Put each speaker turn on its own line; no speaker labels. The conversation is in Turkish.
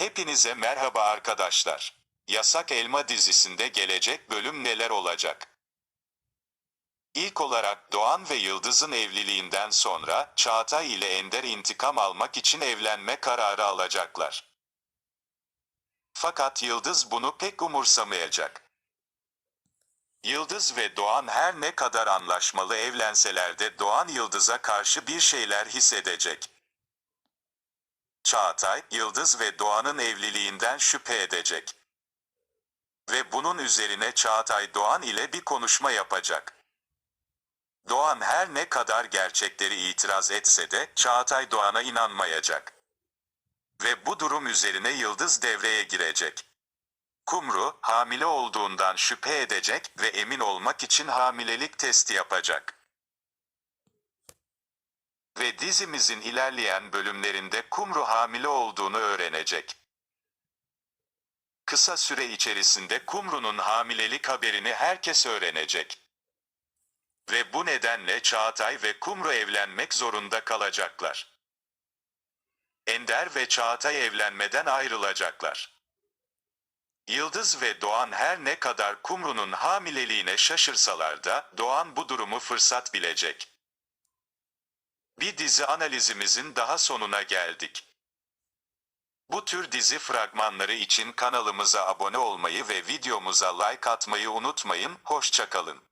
Hepinize merhaba arkadaşlar. Yasak Elma dizisinde gelecek bölüm neler olacak? İlk olarak Doğan ve Yıldız'ın evliliğinden sonra Çağatay ile Ender intikam almak için evlenme kararı alacaklar. Fakat Yıldız bunu pek umursamayacak. Yıldız ve Doğan her ne kadar anlaşmalı evlenseler de Doğan Yıldız'a karşı bir şeyler hissedecek. Çağatay, Yıldız ve Doğan'ın evliliğinden şüphe edecek. Ve bunun üzerine Çağatay Doğan ile bir konuşma yapacak. Doğan her ne kadar gerçekleri itiraz etse de Çağatay Doğan'a inanmayacak. Ve bu durum üzerine Yıldız devreye girecek. Kumru, hamile olduğundan şüphe edecek ve emin olmak için hamilelik testi yapacak. Ve dizimizin ilerleyen bölümlerinde Kumru hamile olduğunu öğrenecek. Kısa süre içerisinde Kumru'nun hamilelik haberini herkes öğrenecek. Ve bu nedenle Çağatay ve Kumru evlenmek zorunda kalacaklar. Ender ve Çağatay evlenmeden ayrılacaklar. Yıldız ve Doğan her ne kadar Kumru'nun hamileliğine şaşırsalar da Doğan bu durumu fırsat bilecek. Bir dizi analizimizin daha sonuna geldik. Bu tür dizi fragmanları için kanalımıza abone olmayı ve videomuza like atmayı unutmayın. Hoşçakalın.